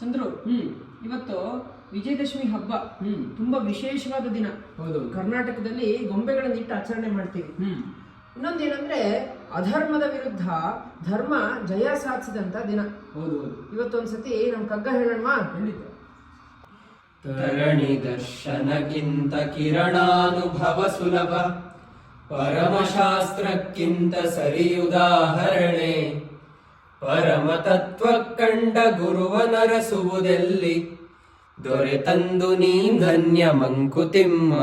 ಚಂದ್ರು ಹ್ಮ್. ಇವತ್ತು ವಿಜಯದಶಮಿ ಹಬ್ಬ. ಹ್ಮ್. ತುಂಬಾ ವಿಶೇಷವಾದ ದಿನ. ಹೌದು. ಕರ್ನಾಟಕದಲ್ಲಿ ಗೊಂಬೆಗಳನ್ನ ಇಟ್ಟು ಆಚರಣೆ ಮಾಡ್ತೀವಿ. ಹ್ಮ್. ಇನ್ನೊಂದೇನಂದ್ರೆ ಅಧರ್ಮದ ವಿರುದ್ಧ ಧರ್ಮ ಜಯ ಸಾಧಿಸಿದಂತ ದಿನ. ಹೌದು ಹೌದು. ಇವತ್ತೊಂದ್ಸತಿ ನಮ್ ಕಗ್ಗ ಹೇಳೋಣವಾ? ಖಂಡಿತ. ತರಣಿ ದರ್ಶನಕ್ಕಿಂತ ಕಿರಣಾನುಭವ ಸುಲಭ. ಪರಮಶಾಸ್ತ್ರಕ್ಕಿಂತ ಸರಿಯುದಾಹರಣೆ. ಪರಮ ತತ್ವ ಕಂಡ ಗುರುವನರಸುವುದೆಲ್ಲಿ ದೊರೆತಂದು ನೀ ಧನ್ಯ ಮಂಕುತಿಮ್ಮ.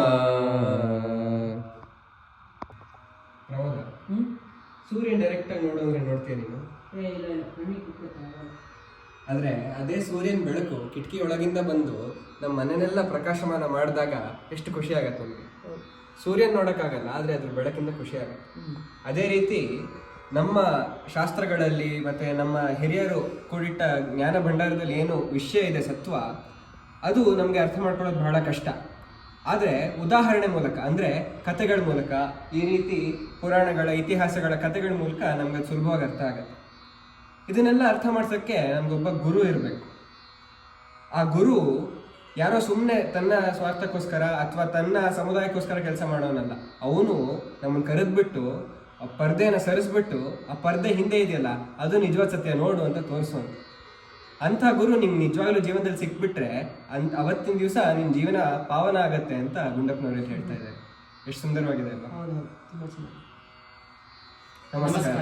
ಸೂರ್ಯ ಡೈರೆಕ್ಟ್ ಆಗಿ ನೋಡೋದ್ರೆ ನೋಡ್ತೀಯ ನೀನು. ಆದ್ರೆ ಅದೇ ಸೂರ್ಯನ ಬೆಳಕು ಕಿಟಕಿ ಒಳಗಿಂದ ಬಂದು ನಮ್ಮ ಮನೆನೆಲ್ಲ ಪ್ರಕಾಶಮಾನ ಮಾಡಿದಾಗ ಎಷ್ಟು ಖುಷಿ ಆಗತ್ತೆ ನಮಗೆ? ಸೂರ್ಯನ್ ನೋಡಕ್ಕಾಗಲ್ಲ ಆದ್ರೆ ಅದ್ರ ಬೆಳಕಿಂದ ಖುಷಿ ಆಗತ್ತೆ. ಅದೇ ರೀತಿ ನಮ್ಮ ಶಾಸ್ತ್ರಗಳಲ್ಲಿ ಮತ್ತೆ ನಮ್ಮ ಹಿರಿಯರು ಕೂಡಿಟ್ಟ ಜ್ಞಾನ ಭಂಡಾರದಲ್ಲಿ ಏನು ವಿಷಯ ಇದೆ ಸತ್ವ, ಅದು ನಮಗೆ ಅರ್ಥ ಮಾಡ್ಕೊಳ್ಳೋದು ಬಹಳ ಕಷ್ಟ. ಆದರೆ ಉದಾಹರಣೆ ಮೂಲಕ, ಅಂದರೆ ಕಥೆಗಳ ಮೂಲಕ, ಈ ರೀತಿ ಪುರಾಣಗಳ, ಇತಿಹಾಸಗಳ ಕಥೆಗಳ ಮೂಲಕ ನಮ್ಗೆ ಸುಲಭವಾಗಿ ಅರ್ಥ ಆಗುತ್ತೆ. ಇದನ್ನೆಲ್ಲ ಅರ್ಥ ಮಾಡ್ಸೋಕ್ಕೆ ನಮಗೊಬ್ಬ ಗುರು ಇರಬೇಕು. ಆ ಗುರು ಯಾರೋ ಸುಮ್ಮನೆ ತನ್ನ ಸ್ವಾರ್ಥಕ್ಕೋಸ್ಕರ ಅಥವಾ ತನ್ನ ಸಮುದಾಯಕ್ಕೋಸ್ಕರ ಕೆಲಸ ಮಾಡೋನಲ್ಲ, ಅವನು ನಮ್ಮನ್ನು ಕರೆದ್ಬಿಟ್ಟು ಆ ಪರ್ದೆಯನ್ನು ಸರಿಸ್ಬಿಟ್ಟು ಆ ಪರ್ದೆ ಹಿಂದೆ ಇದೆಯಲ್ಲ ಅದು ನಿಜವಾದ ಸತ್ಯ ನೋಡು ಅಂತ ತೋರಿಸೋನು ಅಂಥ ಗುರು ನಿಮ್ಗೆ ನಿಜವಾಗ್ಲೂ ಜೀವನದಲ್ಲಿ ಸಿಕ್ಬಿಟ್ರೆ ಅಂತ ಅವತ್ತಿನ ದಿವಸ ನಿಮ್ಮ ಜೀವನ ಪಾವನ ಆಗತ್ತೆ ಅಂತ ಗುಂಡಪ್ಪನವ್ರು ಹೇಳ್ತಾ ಇದ್ದಾರೆ. ಎಷ್ಟು ಸುಂದರವಾಗಿದೆ ಅಲ್ವಾ? ನಮಸ್ಕಾರ.